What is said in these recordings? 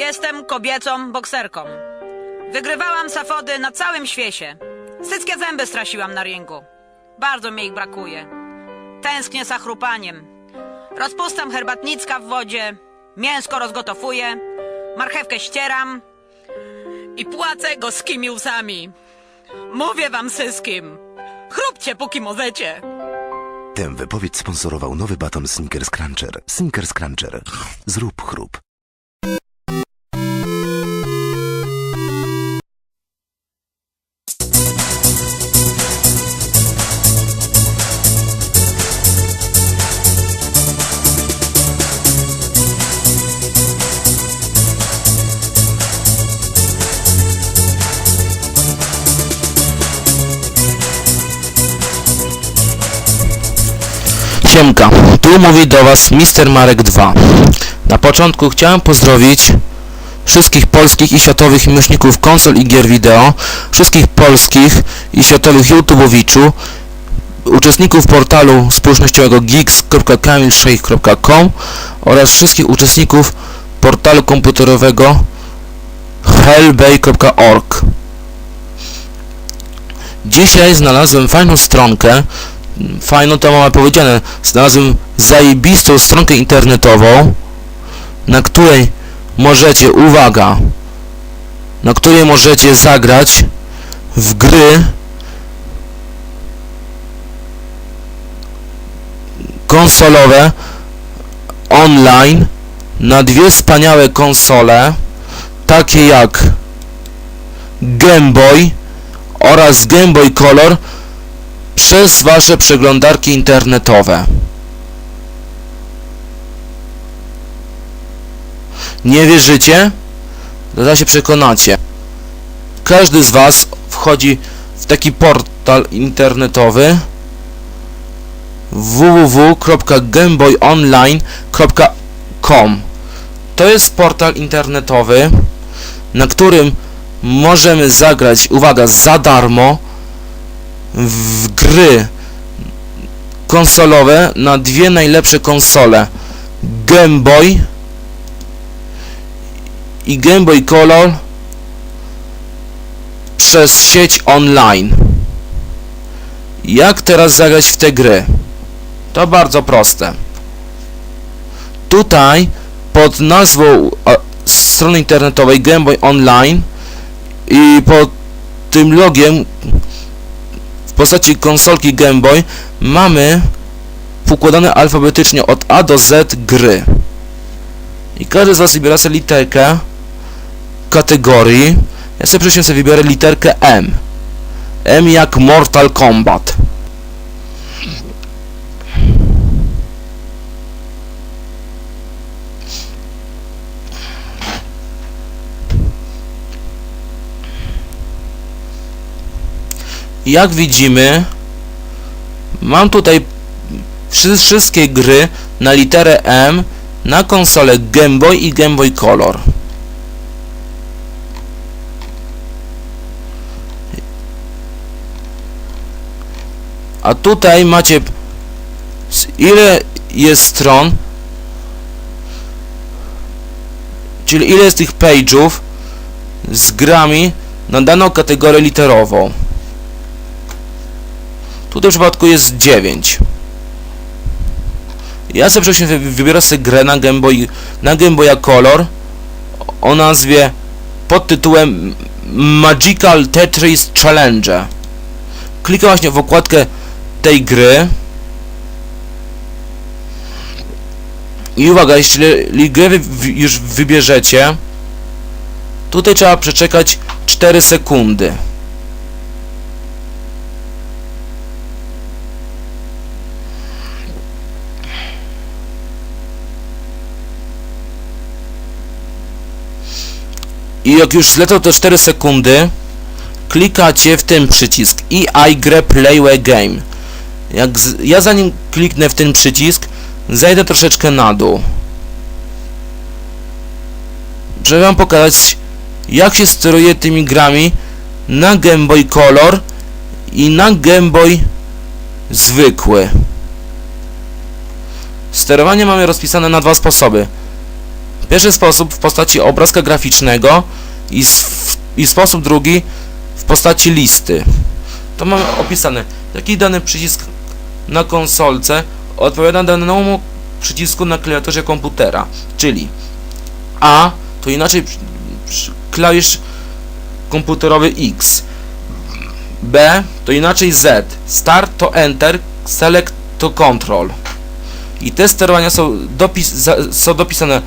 Jestem kobiecą bokserką. Wygrywałam safody na całym świecie. Syckie zęby straciłam na ringu. Bardzo mi ich brakuje. Tęsknię za chrupaniem. Rozpustam herbatnicka w wodzie, mięsko rozgotowuję, marchewkę ścieram i płacę goskimi łzami. Mówię wam wszystkim, chrupcie póki możecie. Tę wypowiedź sponsorował nowy baton Snickers Cruncher. Snickers Cruncher. Zrób chrup. Siemka, tu mówi do Was Mister Marek 2. Na początku chciałem pozdrowić wszystkich polskich i światowych miłośników konsol i gier wideo, wszystkich polskich i światowych YouTube'owiczu, uczestników portalu społecznościowego geeks.kamilsheikh.com oraz wszystkich uczestników portalu komputerowego hellbay.org. Dzisiaj znalazłem fajną stronkę, fajną to mamy powiedziane, znalazłem zajebistą stronkę internetową, na której możecie, uwaga, na której możecie zagrać w gry konsolowe online na dwie wspaniałe konsole, takie jak Game Boy oraz Game Boy Color przez Wasze przeglądarki internetowe. Nie wierzycie? Zaraz się przekonacie. Każdy z Was wchodzi w taki portal internetowy www.gameboyonline.com To jest portal internetowy, na którym możemy zagrać, uwaga, za darmo w gry konsolowe na dwie najlepsze konsole Game Boy i Game Boy Color przez sieć online. Jak teraz zagrać w te gry? To bardzo proste. Tutaj pod nazwą a, strony internetowej Game Boy Online i pod tym logiem postaci konsolki Game Boy mamy układane alfabetycznie od A do Z gry. I każdy z Was wybiera sobie literkę kategorii. Ja sobie przecież sobie wybiorę literkę M. M jak Mortal Kombat. Jak widzimy, mam tutaj wszy- wszystkie gry na literę M na konsolę Game Boy i Game Boy Color. A tutaj macie ile jest stron, czyli ile jest tych page'ów z grami na daną kategorię literową. Tutaj w przypadku jest 9. Ja sobie wy- wybiorę sobie grę na Game Boy, na Game Boya Color o nazwie pod tytułem Magical Tetris Challenge. Klikam właśnie w okładkę tej gry i uwaga, jeśli grę już wybierzecie tutaj trzeba przeczekać 4 sekundy. I jak już zlecą te 4 sekundy, klikacie w ten przycisk grę play a game. Jak z, ja zanim kliknę w ten przycisk, zejdę troszeczkę na dół. Żeby wam pokazać, jak się steruje tymi grami na Game Boy Color i na Game Boy zwykły. Sterowanie mamy rozpisane na dwa sposoby. Pierwszy sposób w postaci obrazka graficznego i, i sposób drugi w postaci listy. To mamy opisane, jaki dany przycisk na konsolce odpowiada danemu przycisku na klawiaturze komputera, czyli A to inaczej klawisz komputerowy X, B to inaczej Z, Start to Enter, Select to Control. I te sterowania są, dopis, są dopisane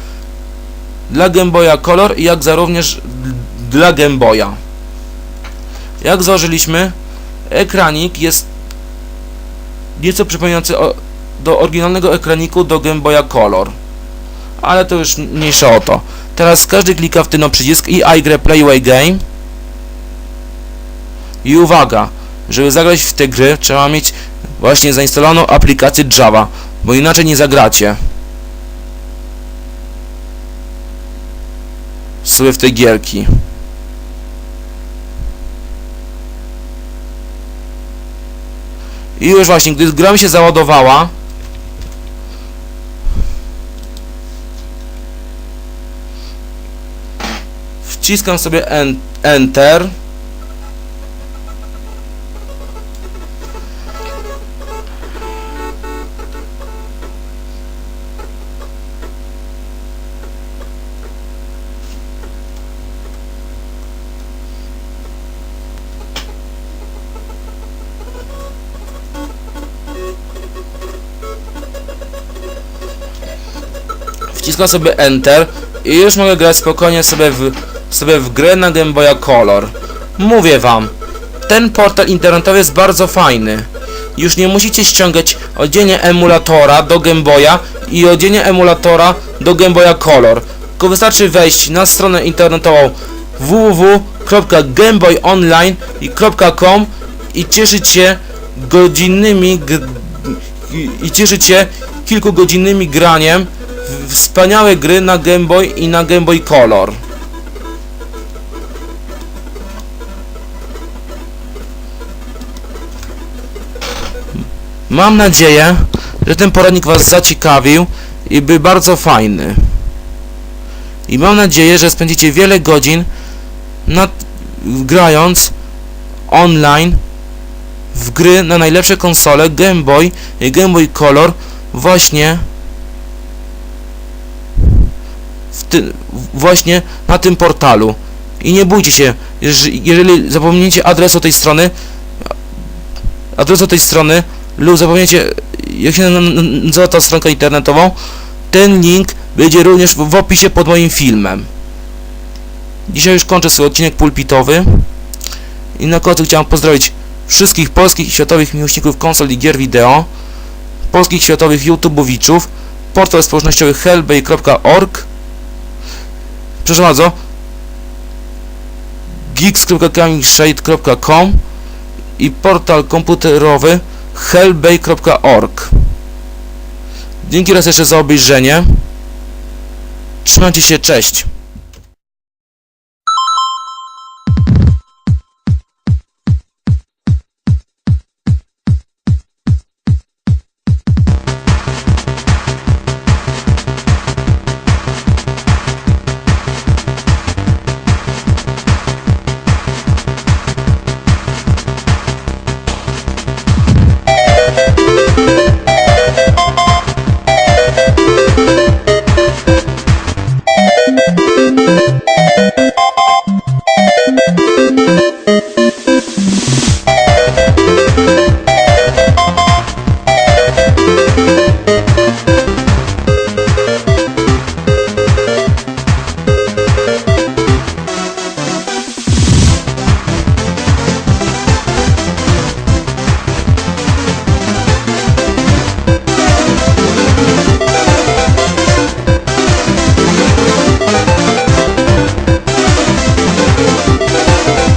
dla Game Boya Color, jak za również dla Game Boya. Jak założyliśmy, ekranik jest nieco przypominający o, do oryginalnego ekraniku do Game Boya Color. Ale to już mniejsza o to. Teraz każdy klika w ten przycisk i I Play Away Game. I uwaga, żeby zagrać w te gry trzeba mieć właśnie zainstalowaną aplikację Java, bo inaczej nie zagracie. Sobie w gierki. I już właśnie, gdy gra mi się załadowała, wciskam sobie en Enter. Wciskam sobie Enter i już mogę grać spokojnie sobie w, sobie w grę na Game Boya Color. Mówię wam, ten portal internetowy jest bardzo fajny. Już nie musicie ściągać oddzielnie emulatora do Game Boya i oddzielnie emulatora do Game Boya Color. Tylko wystarczy wejść na stronę internetową www.gameboyonline.com i cieszyć się godzinnymi i, cieszyć się kilkugodzinnymi graniem wspaniałe gry na Game Boy i na Game Boy Color. Mam nadzieję, że ten poradnik Was zaciekawił i był bardzo fajny. I mam nadzieję, że spędzicie wiele godzin nad, grając online w gry na najlepsze konsole Game Boy i Game Boy Color właśnie w właśnie na tym portalu. I nie bójcie się, jeżeli, zapomniecie adresu tej strony, adresu tej strony lub zapomniecie jak się na- na- nazywa ta stronka internetową, ten link będzie również w opisie pod moim filmem. Dzisiaj już kończę swój odcinek pulpitowy i na końcu chciałem pozdrowić wszystkich polskich i światowych miłośników konsol i gier wideo, polskich światowych YouTubeowiczów, portal społecznościowy hellbay.org Proszę bardzo geeks.gamingshade.com i portal komputerowy hellbay.org Dzięki raz jeszcze za obejrzenie. Trzymajcie się, cześć.